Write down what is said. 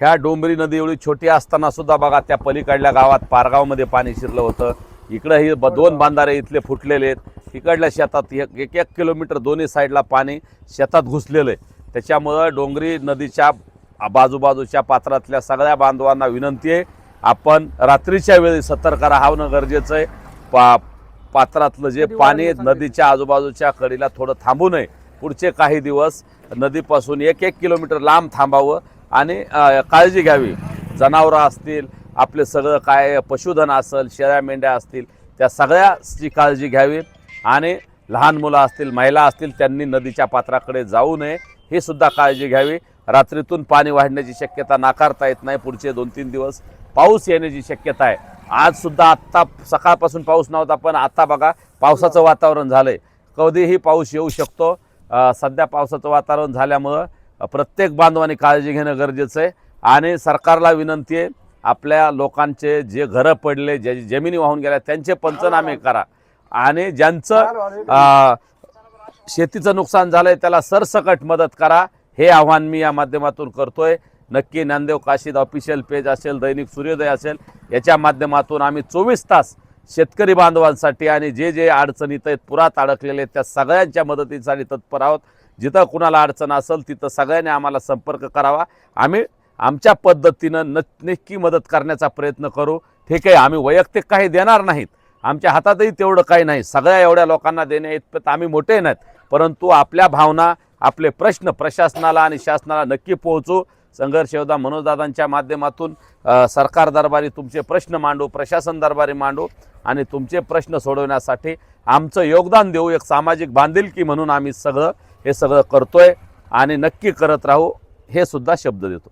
ह्या डोंबरी नदी एवढी छोटी असताना सुद्धा बघा त्या पलीकडल्या गावात पारगावमध्ये पाणी शिरलं होतं. इकडं ही ब दोन बांधारे इथले फुटलेले आहेत. इकडल्या शेतात एक एक किलोमीटर दोन्ही साईडला पाणी शेतात घुसलेलं आहे. त्याच्यामुळं डोंगरी नदीच्या बाजूबाजूच्या पात्रातल्या सगळ्या बांधवांना विनंती आहे आपण रात्रीच्या वेळी सतर्क राहणं गरजेचं आहे. पा पात्रातलं जे पाणी नदीच्या आजूबाजूच्या कडीला थोडं थांबू नये. पुढचे काही दिवस नदीपासून एक एक किलोमीटर लांब थांबावं. आणि काळजी घ्यावी. जनावरं असतील आपले सगळं काय पशुधन असेल शेळ्या मेंढ्या असतील त्या सगळ्याची काळजी घ्यावी. आणि लहान मुलं असतील महिला असतील त्यांनी नदीच्या पात्राकडे जाऊ नये ही सुद्धा काळजी घ्यावी. रात्रीतून पाणी वाढण्याची शक्यता नाकारता येत नाही पुढचे दोन तीन दिवस पाऊस येण्याची शक्यता आहे. आज सुद्धा आत्ता सकाळपासून पाऊस नव्हता पण आत्ता बघा पावसाचं वातावरण झालं आहे कधीही पाऊस येऊ शकतो. सध्या पावसाचं वातावरण झाल्यामुळं प्रत्येक बांधवांनी काळजी घेणं गरजेचं आहे. आणि सरकारला विनंती आहे आपल्या लोकांचे जे घरं पडले जे जमिनी वाहून गेल्या त्यांचे पंचनामे करा. आणि ज्यांचं शेतीचं नुकसान झालंय त्याला सरसकट मदत करा. हे आव्हान मी या माध्यमातून करतोय. नक्की नांदेव काशीद ऑफिशियल पेज असेल दैनिक सूर्योदय असेल याच्या माध्यमातून आम्ही चोवीस तास शेतकरी बांधवांसाठी आणि जे जे अडचणीत आहेत पुरात अडकलेले आहेत त्या सगळ्यांच्या मदतीसाठी तत्पर आहोत. जिथं कुणाला अडचण असेल तिथं सगळ्यांनी आम्हाला संपर्क करावा. आम्ही आमच्या पद्धतीनं न नक्की मदत करण्याचा प्रयत्न करू. ठीक आहे आम्ही वैयक्तिक काही देणार नाहीत. आमच्या हातातही तेवढं काही नाही. सगळ्या एवढ्या लोकांना देण्या इतपत आम्ही मोठे नाहीत. परंतु आपल्या भावना आपले प्रश्न प्रशासनाला आणि शासनाला नक्की पोहोचू. संघर्ष योद्धा मनोजदादांच्या माध्यमातून सरकार दरबारी तुमचे प्रश्न मांडू प्रशासन दरबारी मांडू आणि तुमचे प्रश्न सोडवण्यासाठी आमचं योगदान देऊ. एक सामाजिक बांधिलकी म्हणून आम्ही सगळं हे सगळं करतोय आणि नक्की करत राहू हे सुद्धा शब्द देतो.